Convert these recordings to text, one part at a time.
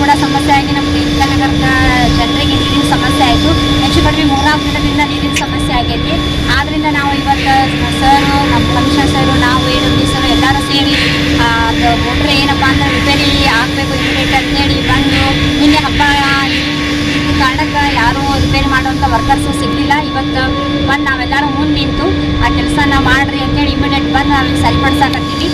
ಕೂಡ ಸಮಸ್ಯೆ ಆಗಿ ನಮ್ಮ ನಗರದ ಜನರಿಗೆ ನೀರಿನ ಸಮಸ್ಯೆ ಆಯಿತು. ಹೆಚ್ಚು ಕಡಿಮೆ ಮೂರ್ನಾಲ್ಕು ದಿನದಿಂದ ನೀರಿನ ಸಮಸ್ಯೆ ಆಗೈತಿ. ಆದ್ದರಿಂದ ನಾವು ಇವತ್ತು ಸರು, ನಮ್ಮ ಕಮಿಷನರ್ ಸರ್, ನಾವು ಏನು ಡಬ್ಲ್ಯೂ ಸರ್ ಎಲ್ಲರೂ ಸೇರಿ ಅದು ಮೋಟ್ರ್ ಏನಪ್ಪ ಅಂದ್ರೆ ರಿಪೇರಿ ಆಗಬೇಕು, ಇಮಿಡಿಯೇಟ್ ಅಂತೇಳಿ ಬಂದು, ನಿನ್ನೆ ಹಬ್ಬ ಕಾರಣಕ್ಕೆ ಯಾರೂ ರಿಪೇರಿ ಮಾಡುವಂಥ ವರ್ಕರ್ಸು ಸಿಗಲಿಲ್ಲ. ಇವತ್ತು ಬಂದು ನಾವೆಲ್ಲರೂ ಮುಂದೆ ನಿಂತು, ಆ ಕೆಲಸನ ಮಾಡ್ರಿ ಅಂತೇಳಿ ಇಮಿಡಿಯೇಟ್ ಬಂದು ನಾವೀಗ ಸರಿಪಡಿಸಾಕತ್ತೀವಿ.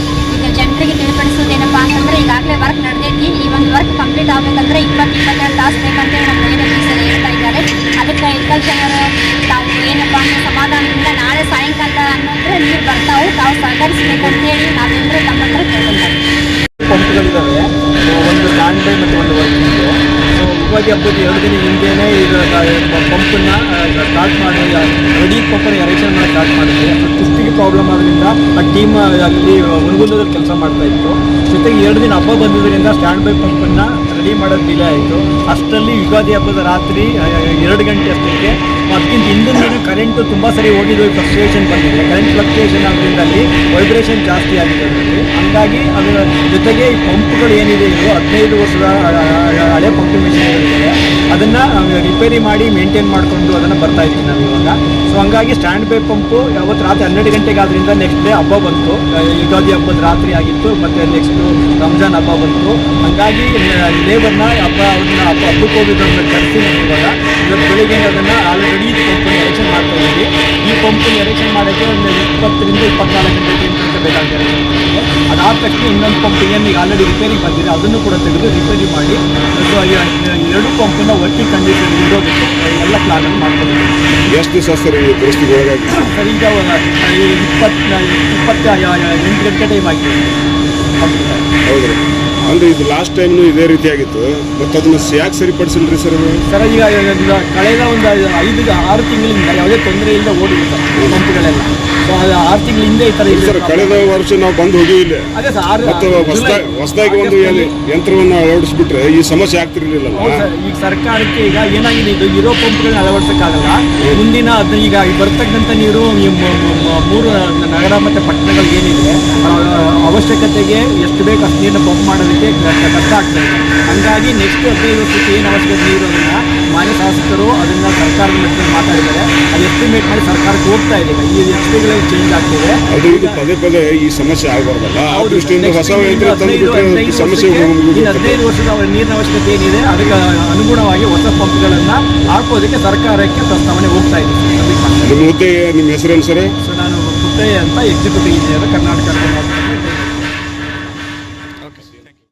ಜನರಿಗೆ ಅಂತಂದ್ರೆ ಈಗಾಗಲೇ ವರ್ಕ್ ನಡೆದೈತಿ. ಈ ಒಂದು ವರ್ಕ್ ಕಂಪ್ಲೀಟ್ ಆಗಬೇಕಂದ್ರೆ ಇಪ್ಪತ್ತು ಇಪ್ಪತ್ತೆರಡು ತಾಸು ಬೇಕಂತೇಳಿ ನಮ್ಮ ಮೇಲೆ ಸರ್ ಹೇಳ್ತಾ ಇದ್ದಾರೆ. ಅದಕ್ಕೆ ಅಗ್ರಿಕಲ್ಚರ್ ತಾವು ಏನಪ್ಪ ಅಂದ್ರೆ ಸಮಾಧಾನದಿಂದ ನಾಳೆ ಸಾಯಂಕಾಲ ಅನ್ನೋದ್ರೆ ನೀರು ಬರ್ತಾವೆ, ತಾವು ಸಹಕರಿಸ್ಬೇಕಂತೇಳಿ ನಾವೆಲ್ಲರೂ ತಮ್ಮ ಹತ್ರ ಕೇಳ್ಕೊಂತಾರೆ ಪಂಪ್ಗಳಿದ್ದಾವೆ ಒಂದು ಸ್ಟ್ಯಾಂಡ್ ಬೈ ಮತ್ತು ಒಂದು ವರ್ಕಿಂಗ್ ಹಬ್ಬದ ಎರಡು ದಿನ ಹಿಂದೆನೇ ಇದು ಪಂಪನ್ನು ಸ್ಟಾರ್ಟ್ ಮಾಡಿ ರೆಡಿ ಪಂಪನ್ನು ಎರೆಕ್ಷನ್ ಮಾಡಿ ಸ್ಟಾರ್ಟ್ ಮಾಡಿದ್ವಿ. ಅದು ಪ್ರಾಬ್ಲಮ್ ಆದ್ರಿಂದ ಆ ಟೀಮ್ ಅಲ್ಲಿ ಹುನಗುಂದದಲ್ಲಿ ಕೆಲಸ ಮಾಡ್ತಾ ಇತ್ತು. ಜೊತೆಗೆ ಎರಡು ದಿನ ಹಬ್ಬ ಬಂದಿದ್ದರಿಂದ ಸ್ಟ್ಯಾಂಡ್ ಬೈ ಪಂಪನ್ನು ರೆಡಿ ಮಾಡೋದು ಡಿಲೇ ಆಯಿತು. ಅಷ್ಟರಲ್ಲಿ ಯುಗಾದಿ ಹಬ್ಬದ ರಾತ್ರಿ ಎರಡು ಗಂಟೆ ಅಷ್ಟಕ್ಕೆ ಅದಕ್ಕಿಂತ ಹಿಂದಿನ ದಿನ ಕರೆಂಟು ತುಂಬ ಸರಿ ಹೋಗಿದ್ದು ಫ್ಲಕ್ಚುಯೇಷನ್ ಬಂದಿದೆ. ಕರೆಂಟ್ ಫ್ಲಕ್ಚುಯೇಷನ್ ಆಗೋದ್ರಿಂದ ಅಲ್ಲಿ ವೈಬ್ರೇಷನ್ ಜಾಸ್ತಿ ಆಗಿದೆ ಅದರಲ್ಲಿ. ಹಂಗಾಗಿ ಅದರ ಜೊತೆಗೆ ಈ ಪಂಪ್ಗಳು ಏನಿದೆ ಇದು ಹದಿನೈದು ವರ್ಷದ ಹಳೆ ಪಂಪಿಂಗ್ ಮಿಷಿನ್ಗಳಿದೆ ಅದನ್ನು ರಿಪೇರಿ ಮಾಡಿ ಮೇಂಟೈನ್ ಮಾಡಿಕೊಂಡು ಅದನ್ನು ಬರ್ತಾ ಇದ್ದೀವಿ ನಾವು ಇವಾಗ. ಸೊ ಹಂಗಾಗಿ ಸ್ಟ್ಯಾಂಡ್ ಬೈ ಪಂಪು ಯಾವತ್ತು ರಾತ್ರಿ ಹನ್ನೆರಡು ಗಂಟೆಗೆ ಆದ್ರಿಂದ ನೆಕ್ಸ್ಟ್ ಡೇ ಹಬ್ಬ ಬಂತು. ಯುಗಾದಿ ಹಬ್ಬದ ರಾತ್ರಿ ಆಗಿತ್ತು, ಮತ್ತು ನೆಕ್ಸ್ಟು ರಂಜಾನ್ ಹಬ್ಬ ಬಂತು. ಹಂಗಾಗಿ ಲೇಬರ್ನ ಹಬ್ಬ, ಅವ್ರನ್ನ ಹಬ್ಬ, ಹಬ್ಬಕ್ಕೆ ಹೋಗಿದ್ದನ್ನ ಕರೆಸಿ ಕರ್ತೀನಿ ಇವಾಗ. ಇವತ್ತು ಬೆಳಿಗ್ಗೆ ಅದನ್ನು ಆಲ್ರೆಡಿ ಪಂಪನ್ನು ಎರೆಕ್ಷನ್ ಮಾಡ್ತಾ ಇದ್ದೀವಿ. ಈ ಪಂಪನ್ನು ಎರೆಕ್ಷನ್ ಮಾಡೋಕ್ಕೆ ಒಂದು ಇಪ್ಪತ್ತರಿಂದ ಇಪ್ಪತ್ನಾಲ್ಕು ಗಂಟೆ ಅಂತ ಮಾಡೋಕ್ಕೆ ಅದಾದ ತಕ್ಷಣ ಇನ್ನೊಂದು ಪಂಪ್ ಏನು ಈಗ ಆಲ್ರೆಡಿ ರಿಪೇರಿ ಬಂದಿದೆ. ಅದನ್ನು ಕೂಡ ತೆಗೆದು ರಿಪೇರಿ ಮಾಡಿ ಸೊ ಎರಡು ಪಂಪನ್ನ ವರ್ಕಿಂಗ್ ಕಂಡೀಷನ್ ಇರೋದಕ್ಕೆ ಎಲ್ಲ ಪ್ಲಾನ್ ಮಾಡ್ತೀವಿ ಎಷ್ಟು ದಿವಸ ಸರ್ ಈ ಪರಿಸ್ಥಿತಿ ಒಳಗಾಗಿ? ಸರ್ ಈಗ ಇಪ್ಪತ್ತ ಇಪ್ಪತ್ತ ಎಂಟು ಗಂಟೆ ಟೈಮ್ ಆಗಿದೆ ಹೌದ್ರಿ ಅಂದ್ರೆ ಇದು ಲಾಸ್ಟ್ ಟೈಮ್ನು ಇದೇ ರೀತಿಯಾಗಿತ್ತು ಮತ್ತು ಅದನ್ನ ಯಾಕೆ ಸರಿಪಡಿಸಿಲ್ರಿ ಸರ್ ಸರ್ ಈಗ ಕಳೆದ ಒಂದು ಐದು ಆರು ತಿಂಗಳಿಂದ ಯಾವುದೇ ತೊಂದರೆ ಇಲ್ಲದೆ ಓಡಿದೆ ಸರ್. ಆರು ತಿಂಗಳ ಹಿಂದೆ ಈ ತರ ಇದೆ. ಸರ್ ಕಳೆದ ವರ್ಷ ನಾವು ಬಂದು ಹೋಗಿ ಇಲ್ಲಿ. ಅದೇ ಸರ್ ಆರು ಮತ್ತು ಹೊಸದಾಗಿ ಹೊಸದಾಗಿ ಒಂದು ಏನು ಯಂತ್ರವನ್ನು ಅಳವಡಿಸ್ಬಿಟ್ರೆ ಈ ಸಮಸ್ಯೆ ಆಗ್ತಿರ್ಲಿಲ್ಲ ಹೌದು ಸರ್ ಈಗ ಸರ್ಕಾರಕ್ಕೆ ಈಗ ಏನಾಗಿದೆ ಇದು ಇರೋ ಪಂಪ್ಗಳನ್ನ ಅಳವಡಿಸಕ್ಕಾಗಲ್ಲ. ಮುಂದಿನ ಅದು ಈಗ ಈ ಬರ್ತಕ್ಕಂಥ ನೀರು ಈ ಮ- ಮ- ಮ- ಮೂರು ನಗರ ಮತ್ತು ಪಟ್ಟಣಗಳು ಏನಿದೆ ಆ, ಅವಶ್ಯಕತೆಗೆ ಎಷ್ಟು ಬೇಕು ಅಷ್ಟು ನೀರನ್ನ ಪಂಪ್ ಮಾಡೋದಕ್ಕೆ ಕಷ್ಟ ಆಗ್ತದೆ ಹಂಗಾಗಿ ನೆಕ್ಸ್ಟ್ ಹದಿನೈದು ವರ್ಷಕ್ಕೆ ಏನು ಅವಶ್ಯಕತೆ ನೀರು ಅದನ್ನು ಸರ್ಕಾರದ ಮಟ್ಟದಲ್ಲಿ ಮಾತಾಡಿದ್ದಾರೆ. ಅದು ಎಸ್ಟಿಮೇಟ್ ಮಾಡಿ ಸರ್ಕಾರಕ್ಕೆ ಹೋಗ್ತಾ ಇದೆ. ಈ ಎಚ್ ಪಿಗಳಲ್ಲಿ ಚೇಂಜ್ ಆಗ್ತಿದೆ. ಅದು ಇದು ಪದೇ ಪದೇ ಈ ಸಮಸ್ಯೆ ಆಗಬಾರ್ದಲ್ಲ? ಆ ದೃಷ್ಟಿಯಿಂದ ಹೊಸ ಸಮಸ್ಯೆ ಹದಿನೈದು ವರ್ಷದ ಅವರ ನೀರಿನ ಅವಶ್ಯಕತೆ ಏನಿದೆ ಅದಕ್ಕೆ ಅನುಗುಣವಾಗಿ ಹೊಸ ಪಂಪ್ಗಳನ್ನು ಹಾಕೋದಕ್ಕೆ ಸರ್ಕಾರಕ್ಕೆ ಪ್ರಸ್ತಾವನೆ ಹೋಗ್ತಾ ಇದೆ. ನಿಮ್ಮ ಹುದ್ದೆ ನಿಮ್ಮ ಹೆಸರೇನು ಸರ್? ನಾನು ಪುಟ್ಟಯ್ಯ ಅಂತ ಎಕ್ಸಿಕ್ಯೂಟಿವ್ ಇಂಜಿನಿಯರ್ ಕರ್ನಾಟಕ